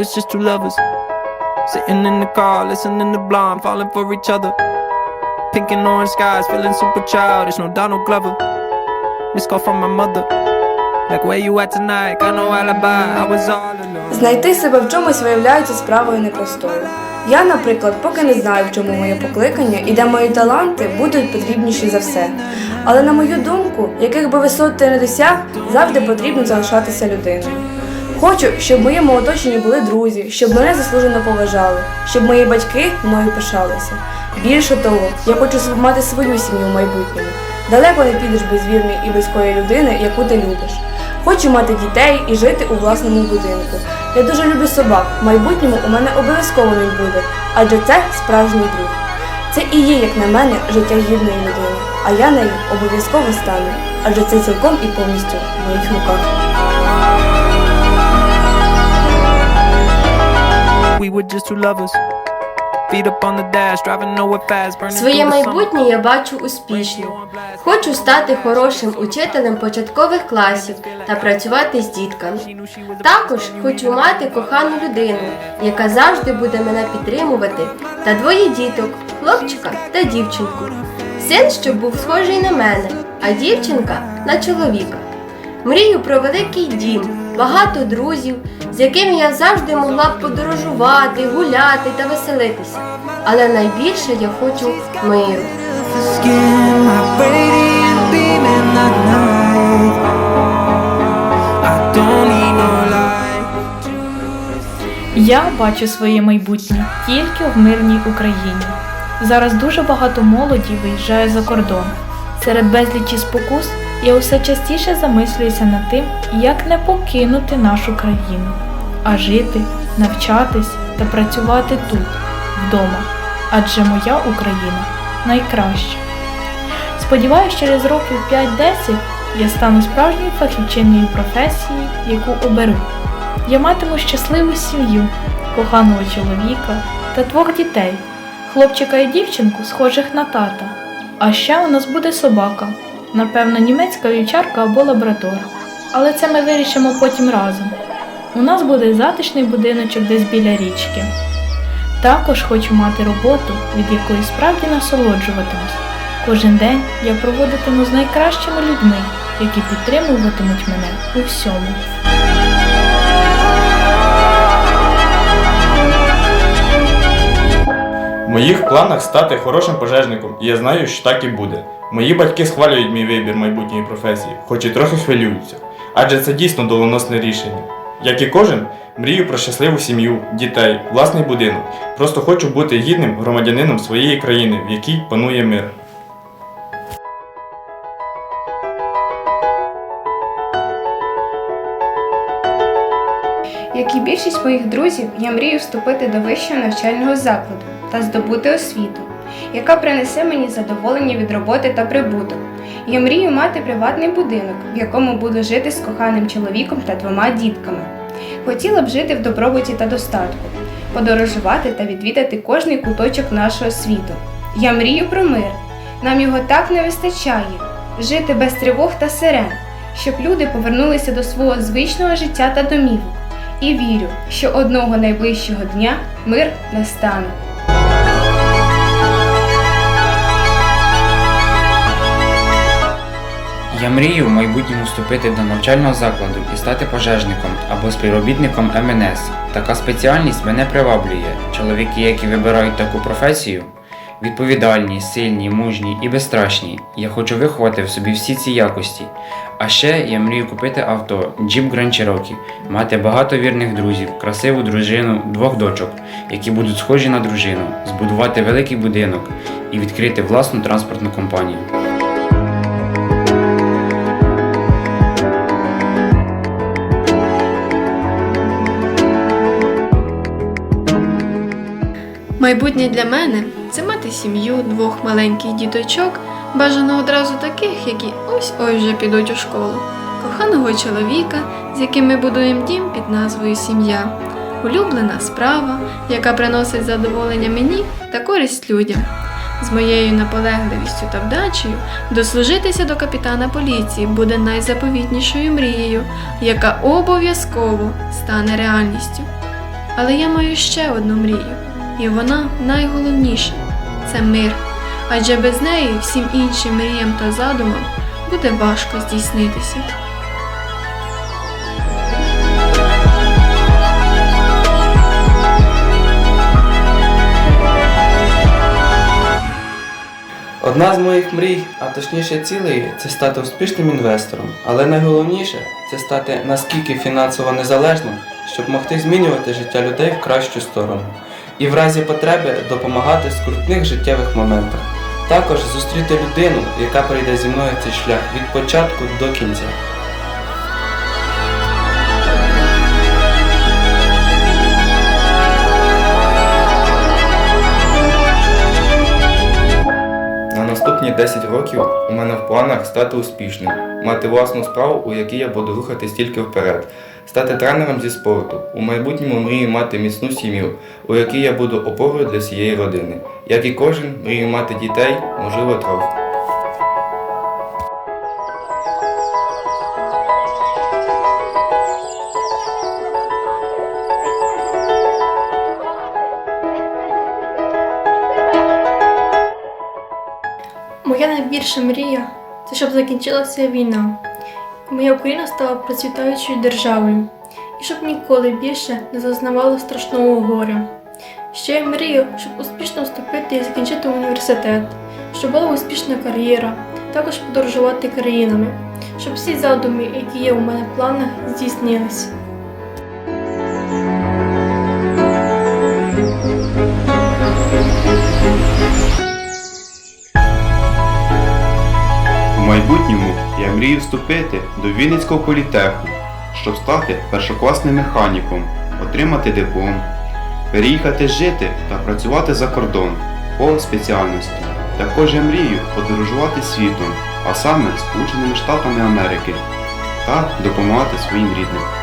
Was just two lovers sitting in the car, listening to Blonde, falling for each other. Pink and orange skies, feeling super childish. No Donald Glover. Missed call from my mother. Like where you at tonight? Got no alibi. I was all alone. Знайти себе в чомусь виявляється справою непростою. Я, наприклад, поки не знаю, в чому моє покликання і де мої таланти будуть потрібніші за все. Але на мою думку, яких би висот ти не досяг, завжди потрібно залишатися людиною. Хочу, щоб в моєму оточенні були друзі, щоб мене заслужено поважали, щоб мої батьки мною пишалися. Більше того, я хочу мати свою сім'ю в майбутньому. Далеко не підеш без вірної і близької людини, яку ти любиш. Хочу мати дітей і жити у власному будинку. Я дуже люблю собак. В майбутньому у мене обов'язково він буде, адже це справжній друг. Це і є, як на мене, життя гідної людини, а я нею обов'язково стану, адже це цілком і повністю в моїх руках. Were just two lovers. Своє майбутнє я бачу успішним. Хочу стати хорошим учителем початкових класів та працювати з дітками. Також хочу мати кохану людину, яка завжди буде мене підтримувати, та двоє діток, хлопчика та дівчинку. Син, щоб був схожий на мене, а дівчинка на чоловіка. Мрію про великий дім, багато друзів, з якими я завжди могла б подорожувати, гуляти та веселитися. Але найбільше я хочу миру. Я бачу своє майбутнє тільки в мирній Україні. Зараз дуже багато молоді виїжджає за кордон. Серед безлічі спокус я усе частіше замислююся над тим, як не покинути нашу країну, а жити, навчатись та працювати тут, вдома. Адже моя Україна найкраща. Сподіваюсь, через років 5-10 я стану справжньою фахівчиною професії, яку оберу. Я матиму щасливу сім'ю, коханого чоловіка та двох дітей, хлопчика і дівчинку, схожих на тата. А ще у нас буде собака, напевно, німецька вівчарка або лаборатор. Але це ми вирішимо потім разом. У нас буде затишний будиночок десь біля річки. Також хочу мати роботу, від якої справді насолоджуватимусь. Кожен день я проводитиму з найкращими людьми, які підтримуватимуть мене у всьому. Моїх планах стати хорошим пожежником, і я знаю, що так і буде. Мої батьки схвалюють мій вибір майбутньої професії, хоч і трохи хвилюються. Адже це дійсно доленосне рішення. Як і кожен, мрію про щасливу сім'ю, дітей, власний будинок. Просто хочу бути гідним громадянином своєї країни, в якій панує мир. Як і більшість моїх друзів, я мрію вступити до вищого навчального закладу та здобути освіту, яка принесе мені задоволення від роботи та прибуток. Я мрію мати приватний будинок, в якому буду жити з коханим чоловіком та двома дітками. Хотіла б жити в добробуті та достатку, подорожувати та відвідати кожний куточок нашого світу. Я мрію про мир. Нам його так не вистачає жити без тривог та сирен, щоб люди повернулися до свого звичного життя та домівок. І вірю, що одного найближчого дня мир настане. Я мрію в майбутньому вступити до навчального закладу і стати пожежником або співробітником МНС. Така спеціальність мене приваблює. Чоловіки, які вибирають таку професію, відповідальні, сильні, мужні і безстрашні. Я хочу виховати в собі всі ці якості. А ще я мрію купити авто Jeep Grand Cherokee, мати багато вірних друзів, красиву дружину, двох дочок, які будуть схожі на дружину, збудувати великий будинок і відкрити власну транспортну компанію. Майбутнє для мене це мати сім'ю, двох маленьких діточок, бажано одразу таких, які ось-ось вже підуть у школу, коханого чоловіка, з яким ми будуємо дім під назвою Сім'я, улюблена справа, яка приносить задоволення мені та користь людям. З моєю наполегливістю та вдачею дослужитися до капітана поліції буде найзаповітнішою мрією, яка обов'язково стане реальністю. Але я маю ще одну мрію, і вона найголовніша це мир. Адже без неї всім іншим мріям та задумам буде важко здійснитися. Одна з моїх мрій, а точніше цілей, це стати успішним інвестором. Але найголовніше це стати наскільки фінансово незалежним, щоб могти змінювати життя людей в кращу сторону. І в разі потреби допомагати в скрутних життєвих моментах. Також зустріти людину, яка прийде зі мною цей шлях від початку до кінця. Наступні 10 років у мене в планах стати успішним, мати власну справу, у якій я буду рухатись тільки вперед, стати тренером зі спорту. У майбутньому мрію мати міцну сім'ю, у якій я буду опорою для всієї родини. Як і кожен, мрію мати дітей, можливо, трохи. Моя найбільша мрія це щоб закінчилася війна. Моя Україна стала процвітаючою державою, і щоб ніколи більше не зазнавала страшного горя. Ще я мрію, щоб успішно вступити і закінчити університет, щоб була успішна кар'єра, також подорожувати країнами, щоб всі задуми, які є у мене в планах, здійснилися. Майбутньому я мрію вступити до Вінницького політеху, щоб стати першокласним механіком, отримати диплом, переїхати жити та працювати за кордон по спеціальності. Також я мрію подорожувати світом, а саме Сполученими Штатами Америки, та допомагати своїм рідним.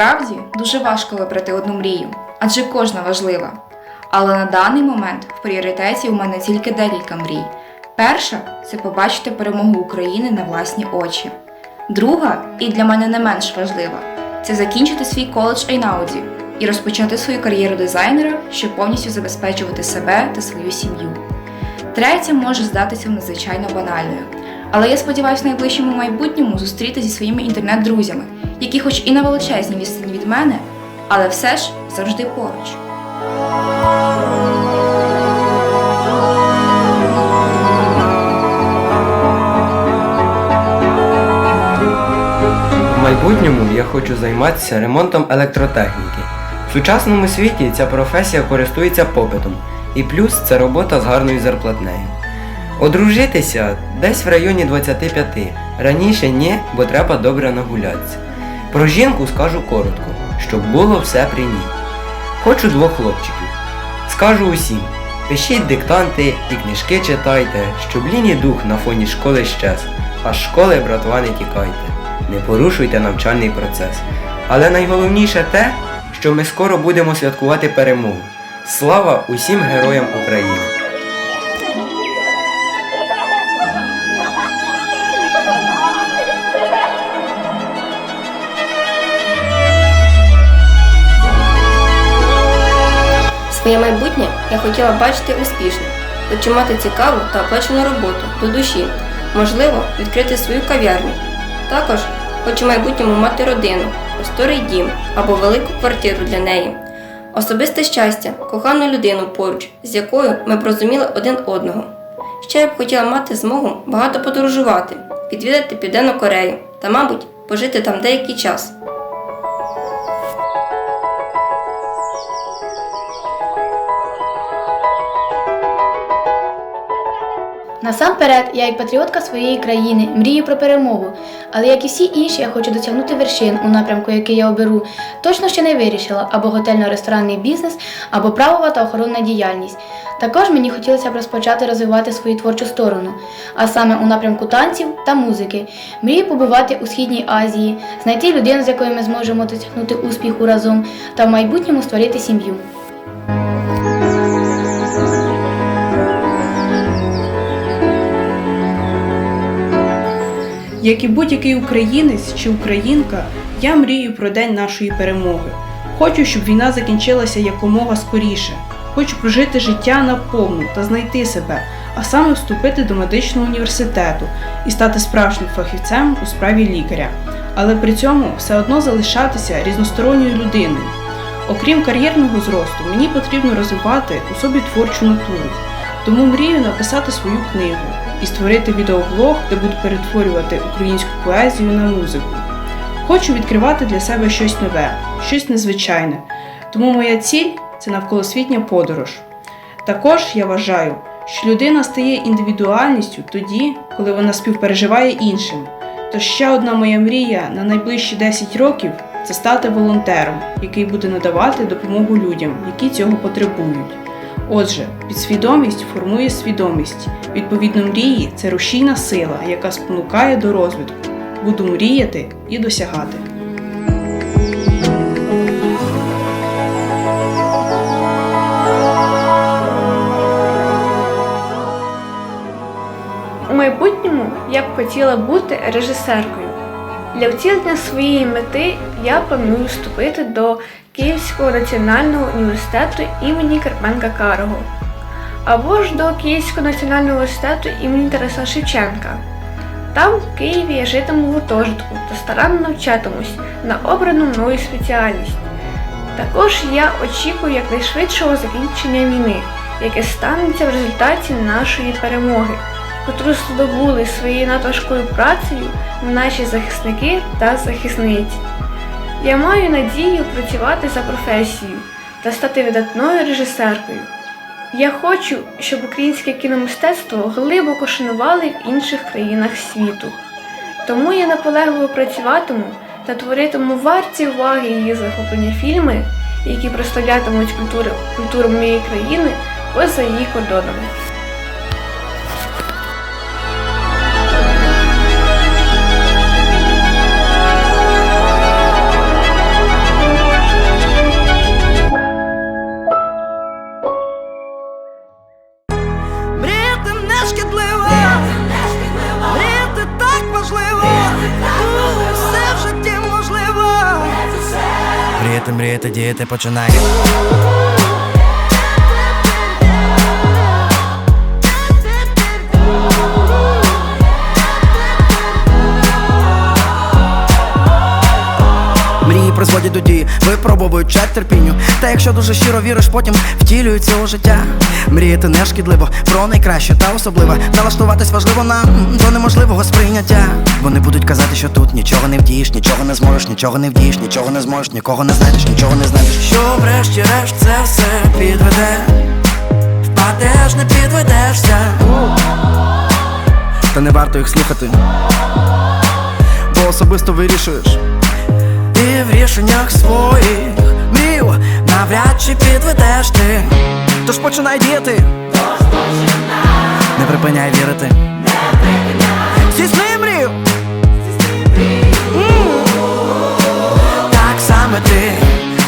Насправді дуже важко вибрати одну мрію, адже кожна важлива. Але на даний момент в пріоритеті у мене тільки декілька мрій. Перша це побачити перемогу України на власні очі. Друга, і для мене не менш важлива, це закінчити свій коледж Айнауді і розпочати свою кар'єру дизайнера, щоб повністю забезпечувати себе та свою сім'ю. Третя може здатися надзвичайно банальною. Але я сподіваюся в найближчому майбутньому зустріти зі своїми інтернет-друзями, які хоч і на величезній відстані від мене, але все ж завжди поруч. В майбутньому я хочу займатися ремонтом електротехніки. В сучасному світі ця професія користується попитом, і плюс це робота з гарною зарплатнею. Одружитися десь в районі 25. Раніше ні, бо треба добре нагулятися. Про жінку скажу коротко, щоб було все при ній. Хочу двох хлопчиків. Скажу усім, пишіть диктанти і книжки читайте, щоб ліній дух на фоні школи щез, а з школи, братва, не тікайте. Не порушуйте навчальний процес. Але найголовніше те, що ми скоро будемо святкувати перемогу. Слава усім героям України! Своє майбутнє я хотіла бачити успішним, хочу мати цікаву та оплачену роботу до душі, можливо, відкрити свою кав'ярню. Також хочу в майбутньому мати родину, просторий дім або велику квартиру для неї. Особисте щастя, кохану людину поруч, з якою ми б розуміли один одного. Ще я б хотіла мати змогу багато подорожувати, відвідати Південну Корею та, мабуть, пожити там деякий час. Насамперед, я як патріотка своєї країни мрію про перемогу, але як і всі інші, я хочу досягнути вершин у напрямку, який я оберу. Точно ще не вирішила або готельно-ресторанний бізнес, або правова та охоронна діяльність. Також мені хотілося б розпочати розвивати свою творчу сторону, а саме у напрямку танців та музики. Мрію побувати у Східній Азії, знайти людину, з якою ми зможемо досягнути успіху разом, та в майбутньому створити сім'ю. Як і будь-який українець чи українка, я мрію про день нашої перемоги. Хочу, щоб війна закінчилася якомога скоріше. Хочу прожити життя наповну та знайти себе, а саме вступити до медичного університету і стати справжнім фахівцем у справі лікаря, але при цьому все одно залишатися різносторонньою людиною. Окрім кар'єрного зросту, мені потрібно розвивати у собі творчу натуру. Тому мрію написати свою книгу і створити відеоблог, де буду перетворювати українську поезію на музику. Хочу відкривати для себе щось нове, щось незвичайне. Тому моя ціль це навколосвітня подорож. Також я вважаю, що людина стає індивідуальністю тоді, коли вона співпереживає іншим. Тож ще одна моя мрія на найближчі 10 років це стати волонтером, який буде надавати допомогу людям, які цього потребують. Отже, підсвідомість формує свідомість. Відповідно, мрії це рушійна сила, яка спонукає до розвитку. Буду мріяти і досягати. У майбутньому я б хотіла бути режисеркою. Для втілення своєї мети я планую вступити до Київського національного університету імені Карпенка Карого або ж до Київського національного університету імені Тараса Шевченка. Там, в Києві, я житиму в гуртожитку та старанно навчатимусь на обрану мною спеціальність. Також я очікую якнайшвидшого закінчення війни, яке станеться в результаті нашої перемоги, котру здобули своєю надважкою працею наші захисники та захисниці. Я маю надію працювати за професією та стати видатною режисеркою. Я хочу, щоб українське кіномистецтво глибоко шанували в інших країнах світу. Тому я наполегливо працюватиму та творитиму варті уваги її захоплення фільми, які прославлятимуть культуру, культуру моєї країни поза її кордонами. Мріяти, мріяти, діяти починай. Призводять до дії, випробовують чат терпінню. Та якщо дуже щиро віриш, потім втілюється у життя. Мріяти не шкідливо, про найкраще та особливе. Налаштуватись важливо нам до неможливого сприйняття. Вони будуть казати, що тут нічого не вдієш, нічого не зможеш, нічого не вдієш, нічого не зможеш, нікого не знайдеш, нічого не знайдеш. Що врешті-решт це все підведе. Впадеш, не підведешся. Та не варто їх слухати, бо особисто вирішуєш в рішеннях своїх. Мрію навряд чи підведеш ти. Тож починай діяти. Не припиняй вірити, не припиняй Здійсни Так саме ти,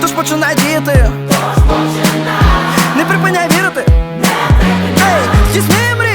тож починай діяти. Не припиняй вірити, не припиняй Здійсни мрію